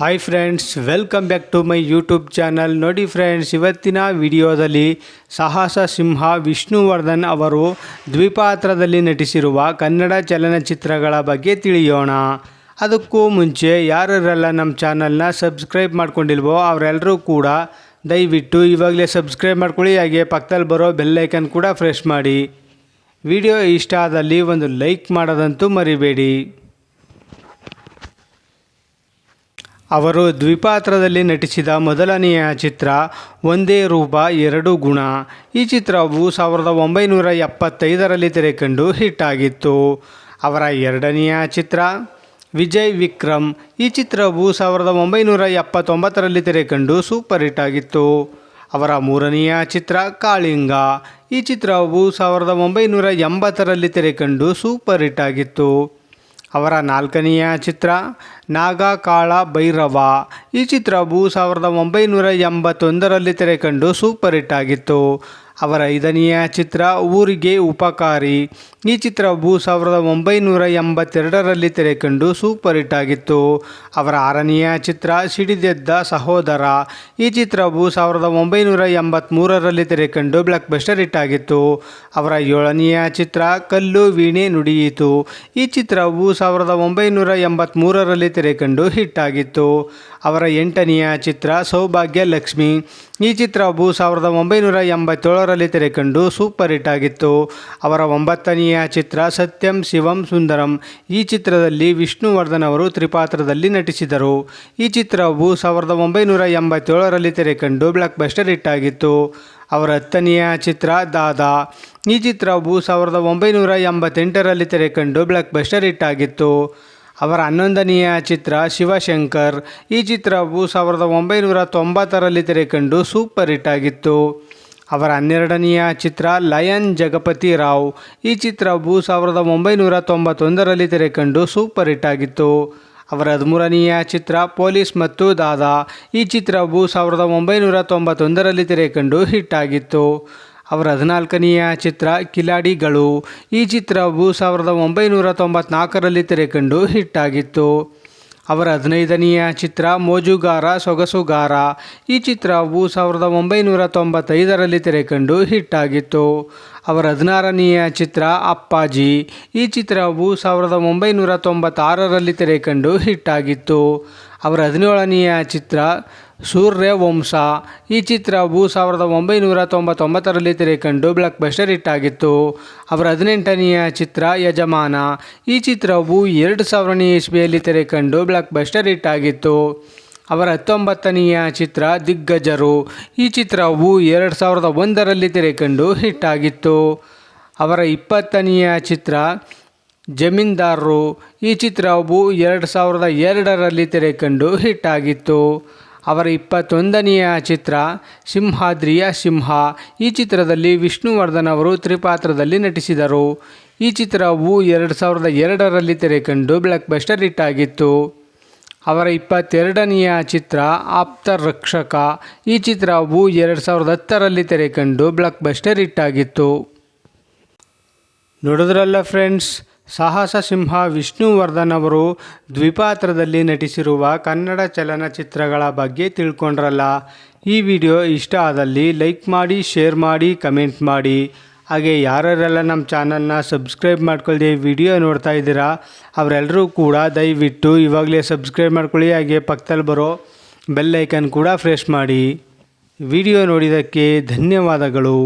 Hi friends welcome back to my YouTube channel ನೋಡಿ friends ಇವತ್ತಿನ ವಿಡಿಯೋದಲ್ಲಿ ಸಾಹಸ ಸಿಂಹ ವಿಷ್ಣುವರ್ಧನ್ ಅವರು ದ್ವಿಪಾತ್ರದಲ್ಲಿ ನಟಿಸಿರುವ ಕನ್ನಡ ಚಲನಚಿತ್ರಗಳ ಬಗ್ಗೆ ತಿಳಿಯೋಣ. ಅದಕ್ಕೂ ಮುಂಚೆ ಯಾರೆಲ್ಲ ನಮ್ಮ ಚಾನಲ್ನ ಸಬ್ಸ್ಕ್ರೈಬ್ ಮಾಡ್ಕೊಂಡಿಲ್ವೋ ಅವರೆಲ್ಲರೂ ಕೂಡ ದಯವಿಟ್ಟು ಇವಾಗಲೇ ಸಬ್ಸ್ಕ್ರೈಬ್ ಮಾಡ್ಕೊಳ್ಳಿ, ಹಾಗೆ ಪಕ್ಕದಲ್ಲಿ ಬರೋ ಬೆಲ್ಲೈಕನ್ ಕೂಡ ಫ್ರೆಶ್ ಮಾಡಿ. ವಿಡಿಯೋ ಇಷ್ಟ ಆದಲ್ಲಿ ಒಂದು ಲೈಕ್ ಮಾಡೋದಂತೂ ಮರಿಬೇಡಿ. ಅವರು ದ್ವಿಪಾತ್ರದಲ್ಲಿ ನಟಿಸಿದ ಮೊದಲನೆಯ ಚಿತ್ರ ಒಂದೇ ರೂಪ ಎರಡು ಗುಣ. ಈ ಚಿತ್ರವು ಸಾವಿರದ ಒಂಬೈನೂರ ಎಪ್ಪತ್ತೈದರಲ್ಲಿ ತೆರೆಕಂಡು ಹಿಟ್ ಆಗಿತ್ತು. ಅವರ ಎರಡನೆಯ ಚಿತ್ರ ವಿಜಯ್ ವಿಕ್ರಮ್. ಈ ಚಿತ್ರವು ಸಾವಿರದ ಒಂಬೈನೂರ ಎಪ್ಪತ್ತೊಂಬತ್ತರಲ್ಲಿ ತೆರೆಕಂಡು ಸೂಪರ್ ಹಿಟ್ ಆಗಿತ್ತು. ಅವರ ಮೂರನೆಯ ಚಿತ್ರ ಕಾಳಿಂಗ. ಈ ಚಿತ್ರವು ಸಾವಿರದ ಒಂಬೈನೂರ ಎಂಬತ್ತರಲ್ಲಿ ತೆರೆಕಂಡು ಸೂಪರ್ ಹಿಟ್ ಆಗಿತ್ತು. ಅವರ ನಾಲ್ಕನೆಯ ಚಿತ್ರ ನಾಗ ಕಾಳ ಭೈರವ. ಈ ಚಿತ್ರವು ಸಾವಿರದ ಒಂಬೈನೂರ ಎಂಬತ್ತೊಂದರಲ್ಲಿ ತೆರೆಕಂಡು ಸೂಪರ್ ಹಿಟ್ ಆಗಿತ್ತು. ಅವರ ಐದನೆಯ ಚಿತ್ರ ಊರಿಗೆ ಉಪಕಾರಿ. ಈ ಚಿತ್ರವು ಸಾವಿರದ ಒಂಬೈನೂರ ಎಂಬತ್ತೆರಡರಲ್ಲಿ ತೆರೆಕಂಡು ಸೂಪರ್ ಹಿಟ್ ಆಗಿತ್ತು. ಅವರ ಆರನೆಯ ಚಿತ್ರ ಸಿಡಿದೆದ್ದ ಸಹೋದರ. ಈ ಚಿತ್ರವು ಸಾವಿರದ ಒಂಬೈನೂರ ಎಂಬತ್ತ್ಮೂರರಲ್ಲಿ ತೆರೆಕಂಡು ಬ್ಲಾಕ್ ಬಸ್ಟರ್ ಹಿಟ್ ಆಗಿತ್ತು. ಅವರ ಏಳನೆಯ ಚಿತ್ರ ಕಲ್ಲು ವೀಣೆ ನುಡಿಯಿತು. ಈ ಚಿತ್ರವು ಸಾವಿರದ ಒಂಬೈನೂರ ಎಂಬತ್ತ್ಮೂರರಲ್ಲಿ ತೆರೆಕಂಡು ಹಿಟ್ ಆಗಿತ್ತು. ಅವರ ಎಂಟನೆಯ ಚಿತ್ರ ಸೌಭಾಗ್ಯ ಲಕ್ಷ್ಮಿ. ಈ ಚಿತ್ರವು ಸಾವಿರದ ಒಂಬೈನೂರ ಎಂಬತ್ತೇಳರಲ್ಲಿ ತೆರೆಕಂಡು ಸೂಪರ್ ಹಿಟ್ ಆಗಿತ್ತು. ಅವರ ಒಂಬತ್ತನೆಯ ಚಿತ್ರ ಸತ್ಯಂ ಶಿವಂ ಸುಂದರಂ. ಈ ಚಿತ್ರದಲ್ಲಿ ವಿಷ್ಣುವರ್ಧನ್ ಅವರು ತ್ರಿಪಾತ್ರದಲ್ಲಿ ನಟಿಸಿದರು. ಈ ಚಿತ್ರವು ಸಾವಿರದ ಒಂಬೈನೂರ ಎಂಬತ್ತೇಳರಲ್ಲಿ ತೆರೆಕಂಡು ಬ್ಲಾಕ್ ಬಸ್ಟರ್ ಹಿಟ್ ಆಗಿತ್ತು. ಅವರ ಹತ್ತನೆಯ ಚಿತ್ರ ದಾದಾ. ಈ ಚಿತ್ರವು ಸಾವಿರದ ಒಂಬೈನೂರ ಎಂಬತ್ತೆಂಟರಲ್ಲಿ ತೆರೆಕಂಡು ಬ್ಲಾಕ್ ಬಸ್ಟರ್ ಹಿಟ್ ಆಗಿತ್ತು. ಅವರ ಹನ್ನೊಂದನೆಯ ಚಿತ್ರ ಶಿವಶಂಕರ್. ಈ ಚಿತ್ರವು ಸಾವಿರದ ಒಂಬೈನೂರ ತೊಂಬತ್ತರಲ್ಲಿ ತೆರೆಕಂಡು ಸೂಪರ್ ಹಿಟ್ ಆಗಿತ್ತು. ಅವರ ಹನ್ನೆರಡನೆಯ ಚಿತ್ರ ಲಯನ್ ಜಗಪತಿ ರಾವ್. ಈ ಚಿತ್ರವು ಸಾವಿರದ ಒಂಬೈನೂರ ತೊಂಬತ್ತೊಂದರಲ್ಲಿ ತೆರೆಕಂಡು ಸೂಪರ್ ಹಿಟ್ ಆಗಿತ್ತು. ಅವರ ಹದಿಮೂರನೆಯ ಚಿತ್ರ ಪೊಲೀಸ್ ಮತ್ತು ದಾದಾ. ಈ ಚಿತ್ರವು ಸಾವಿರದ ಒಂಬೈನೂರ ತೊಂಬತ್ತೊಂದರಲ್ಲಿ ತೆರೆಕಂಡು ಹಿಟ್ ಆಗಿತ್ತು. ಅವರ ಹದಿನಾಲ್ಕನೆಯ ಚಿತ್ರ ಕಿಲಾಡಿಗಳು ಈ ಚಿತ್ರವು ಸಾವಿರದ ಒಂಬೈನೂರ ತೊಂಬತ್ನಾಲ್ಕರಲ್ಲಿ ತೆರೆಕಂಡು ಹಿಟ್ ಆಗಿತ್ತು. ಅವರ ಹದಿನೈದನೆಯ ಚಿತ್ರ ಮೋಜುಗಾರ ಸೊಗಸುಗಾರ. ಈ ಚಿತ್ರವು ಸಾವಿರದ ಒಂಬೈನೂರ ತೊಂಬತ್ತೈದರಲ್ಲಿ ತೆರೆಕಂಡು ಹಿಟ್ ಆಗಿತ್ತು. ಅವರ ಹದಿನಾರನೆಯ ಚಿತ್ರ ಅಪ್ಪಾಜಿ. ಈ ಚಿತ್ರವು ಸಾವಿರದ ಒಂಬೈನೂರ ತೊಂಬತ್ತಾರರಲ್ಲಿ ತೆರೆಕಂಡು ಹಿಟ್ ಆಗಿತ್ತು. ಅವರ ಹದಿನೇಳನೆಯ ಚಿತ್ರ ಸೂರ್ಯವಂಶ. ಈ ಚಿತ್ರವು ಸಾವಿರದ ಒಂಬೈನೂರ ತೊಂಬತ್ತೊಂಬತ್ತರಲ್ಲಿ ತೆರೆಕಂಡು ಬ್ಲಾಕ್ ಬಸ್ಟರ್ ಹಿಟ್ ಆಗಿತ್ತು ಅವರ ಹದಿನೆಂಟನೆಯ ಚಿತ್ರ ಯಜಮಾನ. ಈ ಚಿತ್ರವು ಎರಡು ಸಾವಿರನೇ ಇಸ್ವಿಯಲ್ಲಿ ತೆರೆಕಂಡು ಬ್ಲಾಕ್ ಬಸ್ಟರ್ ಹಿಟ್ ಆಗಿತ್ತು ಅವರ ಹತ್ತೊಂಬತ್ತನೆಯ ಚಿತ್ರ ದಿಗ್ಗಜರು. ಈ ಚಿತ್ರವು ಎರಡು ಸಾವಿರದ ಒಂದರಲ್ಲಿ ತೆರೆಕಂಡು ಹಿಟ್ ಆಗಿತ್ತು ಅವರ ಇಪ್ಪತ್ತನೆಯ ಚಿತ್ರ ಜಮೀನ್ದಾರರು. ಈ ಚಿತ್ರವು ಎರಡು ಸಾವಿರದ ಎರಡರಲ್ಲಿ ತೆರೆಕಂಡು ಹಿಟ್ ಆಗಿತ್ತು ಅವರ ಇಪ್ಪತ್ತೊಂದನೆಯ ಚಿತ್ರ ಸಿಂಹಾದ್ರಿಯ ಸಿಂಹ. ಈ ಚಿತ್ರದಲ್ಲಿ ವಿಷ್ಣುವರ್ಧನ್ ಅವರು ತ್ರಿಪಾತ್ರದಲ್ಲಿ ನಟಿಸಿದರು. ಈ ಚಿತ್ರವು ಎರಡು ಸಾವಿರದ ಎರಡರಲ್ಲಿ ತೆರೆಕಂಡು ಬ್ಲಾಕ್ ಬಸ್ಟರ್ ಹಿಟ್ ಆಗಿತ್ತು. ಅವರ ಇಪ್ಪತ್ತೆರಡನೆಯ ಚಿತ್ರ ಆಪ್ತ ರಕ್ಷಕ. ಈ ಚಿತ್ರವು ಎರಡು ಸಾವಿರದ ಹತ್ತರಲ್ಲಿ ತೆರೆಕಂಡು ಬ್ಲಾಕ್ ಬಸ್ಟರ್ ಹಿಟ್ ಆಗಿತ್ತು. ನೋಡಿದ್ರಲ್ಲ ಫ್ರೆಂಡ್ಸ್ ಸಾಹಸ ಸಿಂಹ ವಿಷ್ಣುವರ್ಧನ್ ಅವರು ದ್ವಿಪಾತ್ರದಲ್ಲಿ ನಟಿಸಿರುವ ಕನ್ನಡ ಚಲನಚಿತ್ರಗಳ ಬಗ್ಗೆ ತಿಳ್ಕೊಂಡ್ರಲ್ಲ. ಈ ವಿಡಿಯೋ ಇಷ್ಟ ಆದಲ್ಲಿ ಲೈಕ್ ಮಾಡಿ, ಶೇರ್ ಮಾಡಿ, ಕಮೆಂಟ್ ಮಾಡಿ. ಹಾಗೆ ಯಾರ್ಯಾರೆಲ್ಲ ನಮ್ಮ ಚಾನಲ್ನ ಸಬ್ಸ್ಕ್ರೈಬ್ ಮಾಡ್ಕೊಳ್ಳದೆ ವಿಡಿಯೋ ನೋಡ್ತಾ ಇದ್ದೀರಾ ಅವರೆಲ್ಲರೂ ಕೂಡ ದಯವಿಟ್ಟು ಇವಾಗಲೇ ಸಬ್ಸ್ಕ್ರೈಬ್ ಮಾಡ್ಕೊಳ್ಳಿ. ಹಾಗೆ ಪಕ್ಕದಲ್ಲಿ ಬರೋ ಬೆಲ್ ಐಕನ್ ಕೂಡ ಫ್ರೆಶ್ ಮಾಡಿ. ವಿಡಿಯೋ ನೋಡಿದ್ದಕ್ಕೆ ಧನ್ಯವಾದಗಳು.